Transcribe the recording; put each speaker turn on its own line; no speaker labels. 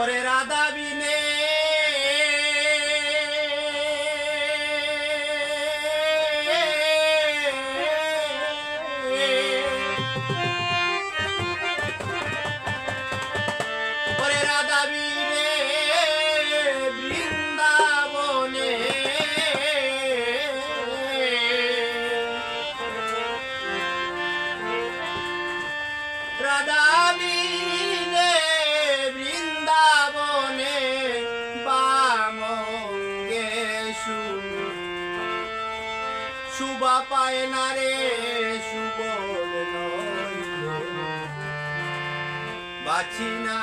ওরে রাধা বিনে। শুভা পায় না রে শুভ বাছি না।